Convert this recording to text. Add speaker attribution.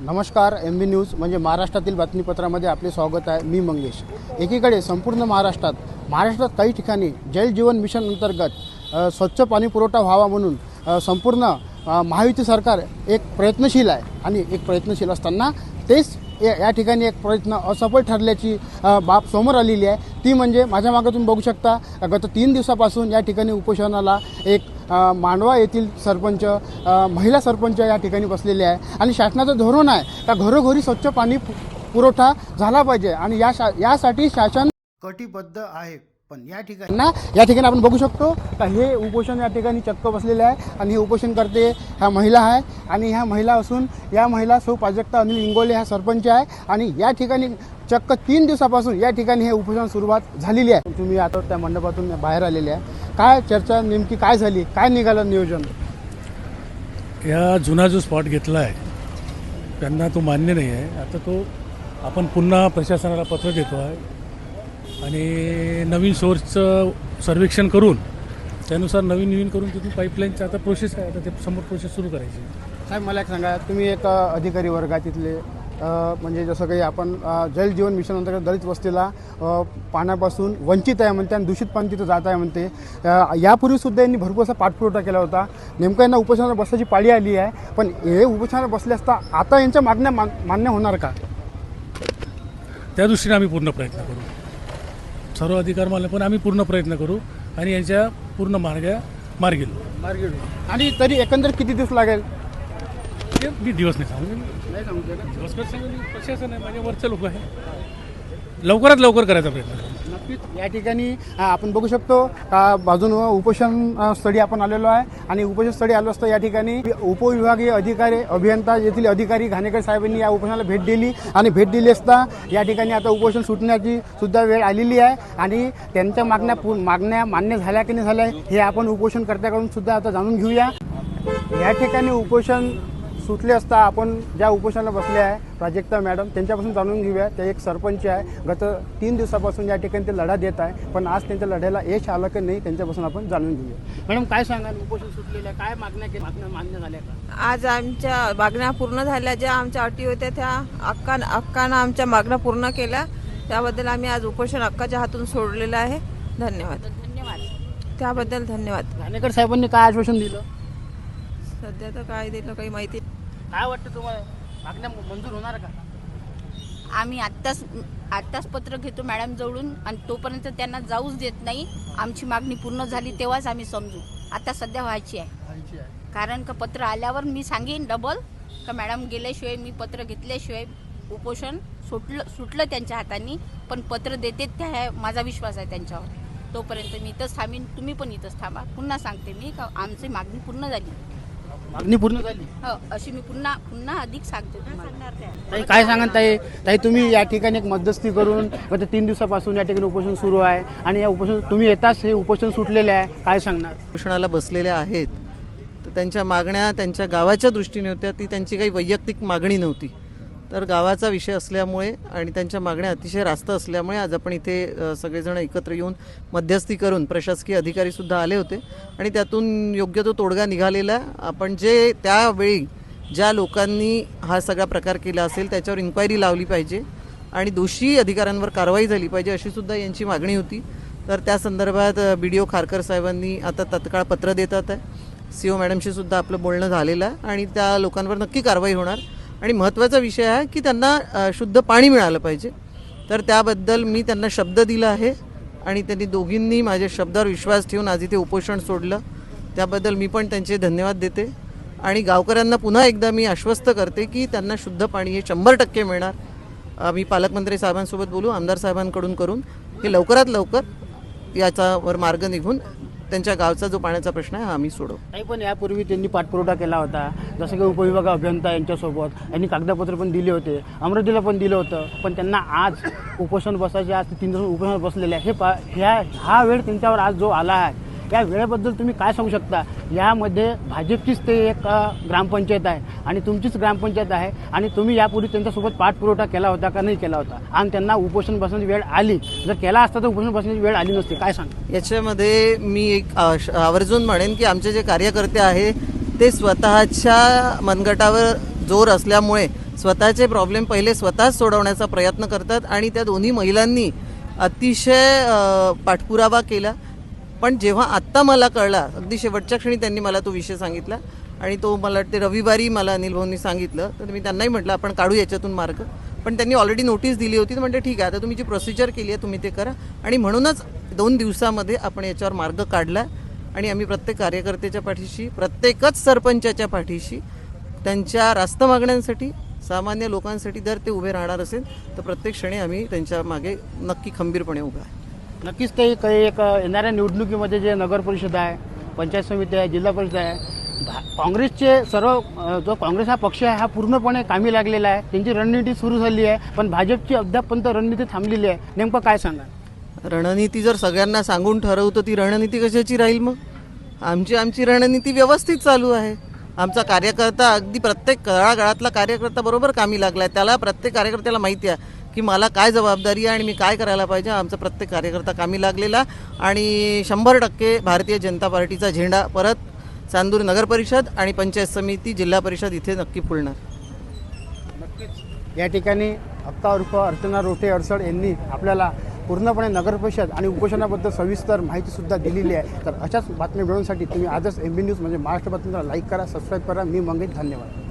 Speaker 1: नमस्कार M B news म्हणजे महाराष्ट्रातील बातमीपत्रामध्ये आपले स्वागत आहे. मी मंगेश. एकीकडे संपूर्ण महाराष्ट्रात महाराष्ट्रात काही ठिकाणी जल जीवन मिशन अंतर्गत स्वच्छ पाणी पुरवठा व्हावा म्हणून संपूर्ण महायुती सरकार एक प्रयत्नशील आहे. आणि एक प्रयत्नशील असताना तेच या या ठिकाणी एक प्रयत्न असफल ठरल्याची बाब समोर आलेली आहे. ती म्हणजे माझ्या मागं तुम्ही बघू शकता गत तीन दिवसापासून या ठिकाणी उपोषणाला एक मांडवा येथील सरपंच महिला सरपंच या ठिकाणी बसलेले आहे. आणि शासनाचं धोरण आहे का घरोघरी स्वच्छ पाणी पुरवठा झाला पाहिजे आणि या शा यासाठी शासन कटिबद्ध आहे. पण या ठिकाणी ना या ठिकाणी आपण बघू शकतो का हे उपोषण या ठिकाणी चक्क बसलेले आहे आणि हे उपोषण करते ह्या महिला आहे आणि ह्या महिला असून या महिला सौ प्राजक्ता अनिल इंगोले ह्या सरपंच आहे आणि या ठिकाणी चक्क तीन दिवसापासून या ठिकाणी हे उपोषण सुरुवात झालेली आहे. तुम्ही आता त्या मंडपातून बाहेर आलेले आहे. काय चर्चा नेमकी काय झाली? काय निघालं नियोजन?
Speaker 2: या जुना जो स्पॉट घेतला आहे त्यांना तो मान्य नाही आहे. आता तो आपण पुन्हा प्रशासनाला पत्र देतो आहे. आणि नवीन सोर्सचं सर्वेक्षण करून त्यानुसार नवीन नवीन करून तिथून पाईपलाईनचं आता प्रोसेस आहे. आता ते समोर प्रोसेस सुरू करायची.
Speaker 1: साहेब मला एक सांगा. तुम्ही एक अधिकारी वर्गात तिथले म्हणजे जसं काही आपण जल जीवन मिशन अंतर्गत दलित वस्तीला पाण्यापासून वंचित आहे म्हणते आणि दूषित पाणी तिथं जात आहे म्हणते. यापूर्वीसुद्धा यांनी भरपूर असा पाठपुरवठा केला होता. नेमकं यांना उपोषणाला बसायची पाळी आली आहे. पण हे उपोषणाला बसले असता आता यांच्या मागण्या मान मान्य होणार का?
Speaker 2: त्या दृष्टीने आम्ही पूर्ण प्रयत्न करू. सर्व अधिकार मानले पण आम्ही पूर्ण प्रयत्न करू आणि यांच्या पूर्ण मार्गा मार्गी लावू.
Speaker 1: आणि तरी एकंदर किती दिवस लागेल?
Speaker 2: ते मी दिवस नाही सांगू दिवसभर सांगू प्रशासन आहे माझ्या वरचे लोक आहे. लवकरात लवकर करायचा प्रयत्न
Speaker 1: नक्कीच. या ठिकाणी आपण बघू शकतो का बाजून उपोषण स्थळी आपण आलेलो आहे. आणि उपोषण स्थळी आलो असतो या ठिकाणी उपविभागीय अधिकारी अभियंता येथील अधिकारी घाणेकर साहेबांनी या उपोषणाला भेट दिली. आणि भेट दिली असता या ठिकाणी आता उपोषण सुटण्याची सुद्धा वेळ आलेली आहे. आणि त्यांच्या मागण्या पू- मागण्या मान्य झाल्या की नाही झाल्या हे आपण उपोषणकर्त्याकडून सुद्धा आता जाणून घेऊया. या ठिकाणी उपोषण सुटले असता आपण ज्या उपोषणाला बसले आहे प्राजक्ता मॅडम त्यांच्यापासून जाणून घेऊया. ते एक सरपंच आहे. गत तीन दिवसापासून या ठिकाणी ते लढा देत आहे. पण आज त्यांच्या लढ्याला यश आलं की नाही त्यांच्यापासून आपण जाणून घेऊया. मॅडम काय सांगाल? उपोषण सुटलेलं आहे. काय मागण्या के- मागण्या मान्य झाल्या का?
Speaker 3: आज आमच्या मागण्या पूर्ण झाल्या. ज्या आमच्या अटी होत्या त्या अक्का अक्कानं आमच्या मागण्या पूर्ण केल्या. त्याबद्दल आम्ही आज उपोषण अक्काच्या हातून सोडलेलं आहे. धन्यवाद. धन्यवाद. त्याबद्दल धन्यवाद.
Speaker 1: घाणेकर साहेबांनी काय आश्वासन दिलं?
Speaker 3: सध्या तर काय दिलं काही माहिती
Speaker 1: काय वाटतं तुम्हाला? मागण्या मंजूर होणार का?
Speaker 4: आम्ही आत्ताच आत्ताच पत्र घेतो मॅडम जवळून आणि तोपर्यंत त्यांना जाऊच देत नाही. आमची मागणी पूर्ण झाली तेव्हाच आम्ही समजू. आता सध्या व्हायची आहे. कारण का पत्र आल्यावर मी सांगेन डबल का मॅडम गेल्याशिवाय मी पत्र घेतल्याशिवाय उपोषण सुटलं सुटलं त्यांच्या हाताने पण पत्र देते त्या माझा विश्वास आहे त्यांच्यावर. तोपर्यंत मी इथंच थांबीन तुम्ही पण इथंच थांबा. पुन्हा सांगते मी का आमची मागणी पूर्ण झाली.
Speaker 1: मागणी पूर्ण झाली?
Speaker 4: हो अशी मी पुन्हा पुन्हा अधिक सांगते
Speaker 1: ताई काय सांगा ताई? ताई तुम्ही या ठिकाणी एक मध्यस्थी करून गत तीन दिवसापासून या ठिकाणी उपोषण सुरू आहे आणि या उपोषण तुम्ही येताच हे उपोषण सुटलेले आहे काय सांगणार?
Speaker 5: उपोषणाला बसलेल्या आहेत. तर त्यांच्या मागण्या त्यांच्या गावाच्या दृष्टीने होत्या ती त्यांची काही वैयक्तिक मागणी नव्हती. तर गावाचा विषय असल्यामुळे आणि त्यांच्या मागण्या अतिशय रास्त असल्यामुळे आज आपण इथे सगळेजण एकत्र येऊन मध्यस्थी करून प्रशासकीय अधिकारीसुद्धा आले होते. आणि त्यातून योग्य तो तोडगा निघालेला. आपण जे त्यावेळी ज्या लोकांनी हा सगळा प्रकार केला असेल त्याच्यावर इन्क्वायरी लावली पाहिजे आणि दोषी अधिकाऱ्यांवर कारवाई झाली पाहिजे अशीसुद्धा यांची मागणी होती. तर त्या संदर्भात बी डी ओ खारकर साहेबांनी आता तत्काळ पत्र देतात आहे. सी ओ मॅडमशी सुद्धा आपलं बोलणं झालेलं आहे आणि त्या लोकांवर नक्की कारवाई होणार. आणि महत्त्वाचा विषय आहे की त्यांना शुद्ध पाणी मिळालं पाहिजे. तर त्याबद्दल मी त्यांना शब्द दिला आहे आणि त्यांनी दोघींनी माझ्या शब्दावर विश्वास ठेवून आज इथे उपोषण सोडलं. त्याबद्दल मी पण त्यांचे धन्यवाद देते. आणि गावकऱ्यांना पुन्हा एकदा मी आश्वस्त करते की त्यांना शुद्ध पाणी हे शंभर टक्के मिळणार. मी पालकमंत्री साहेबांसोबत बोलू आमदार साहेबांकडून करून. हे लवकरात लवकर याच्यावर मार्ग निघून त्यांच्या गावचा जो पाण्याचा प्रश्न आहे हा आम्ही सोडवू.
Speaker 1: नाही पण यापूर्वी त्यांनी पाठपुरवठा केला होता. जसं की उपविभाग अभियंता यांच्यासोबत यांनी कागदपत्र पण दिले होते अमरावतीला पण दिलं होतं. पण त्यांना आज उपोषण बसायचे आज तीन दिवस उपोषण बसलेले आहे. हे पा ह्या हा वेळ त्यांच्यावर आज जो आला आहे या वेळेबद्दल तुम्ही काय सांगू शकता? यामध्ये भाजपचीच ते एक ग्रामपंचायत आहे आणि तुमचीच ग्रामपंचायत आहे आणि तुम्ही यापूर्वी त्यांच्यासोबत पाठपुरवठा केला होता का नाही केला होता? आणि त्यांना उपोषण बसण्याची वेळ आली. जर केला असता तर उपोषण बसण्याची वेळ आली नसती. काय सांग?
Speaker 5: याच्यामध्ये मी एक आवर्जून म्हणेन की आमचे जे कार्यकर्ते आहे ते स्वतःच्या मनगटावर जोर असल्यामुळे स्वतःचे प्रॉब्लेम पहिले स्वतःच सोडवण्याचा प्रयत्न करतात आणि त्या दोन्ही महिलांनी अतिशय पाठपुरावा केला. पण जेव्हा आत्ता मला कळला अगदी शेवटच्या क्षणी त्यांनी मला तो विषय सांगितला आणि तो मला वाटते रविवारी मला अनिल भाऊंनी सांगितलं तर मी त्यांनाही म्हटलं आपण काढू याच्यातून मार्ग पण त्यांनी ऑलरेडी नोटीस दिली होती तर म्हणते ठीक आहे आता तुम्ही जी प्रोसिजर केली आहे तुम्ही ते करा. आणि म्हणूनच दोन दिवसामध्ये आपण याच्यावर मार्ग काढला आणि आम्ही प्रत्येक कार्यकर्त्याच्या पाठीशी प्रत्येकच सरपंचाच्या पाठीशी त्यांच्या रास्त मागण्यांसाठी सामान्य लोकांसाठी जर ते उभे राहणार असेल तर प्रत्येक क्षणी आम्ही त्यांच्या मागे नक्की खंबीरपणे उभा आहे.
Speaker 1: नक्कीच ते काही एक येणाऱ्या निवडणुकीमध्ये जे नगर परिषद आहे पंचायत समिती आहे जिल्हा परिषद आहे भा- काँग्रेसचे सर्व जो काँग्रेस हा पक्ष आहे हा पूर्णपणे कामी लागलेला आहे. त्यांची रणनीती सुरू झाली आहे पण भाजपची अद्यापपर्यंत रणनीती थांबलेली आहे. नेमकं काय सांगा
Speaker 5: रणनीती जर सगळ्यांना सांगून ठरवतो ती रणनीती कशाची राहील मग? आमची आमची रणनीती व्यवस्थित चालू आहे. आमचा कार्यकर्ता अगदी प्रत्येक तळागाळातला कार्यकर्ता बरोबर कामी लागला आहे त्याला प्रत्येक कार्यकर्त्याला माहिती आहे. की मला काय जबाबदारी आहे आणि मी काय करायला पाहिजे आमचा प्रत्येक कार्यकर्ता कामी लागलेला. आणि शंभर टक्के भारतीय जनता पार्टीचा झेंडा परत चांदूर नगर परिषद आणि पंचायत समिती जिल्हा परिषद इथे नक्की फुलणार.
Speaker 1: या ठिकाणी अक्का उर्फ अर्चना रोटे अडसड यांनी आपल्याला पूर्णपणे नगर परिषद आणि उपोषणाबद्दल सविस्तर माहितीसुद्धा दिलेली आहे. तर अशाच बातम्या मिळवण्यासाठी तुम्ही आजच एम बी न्यूज म्हणजे महाराष्ट्र बातमीला लाईक करा सबस्क्राईब करा. मी मंगेश धन्यवाद.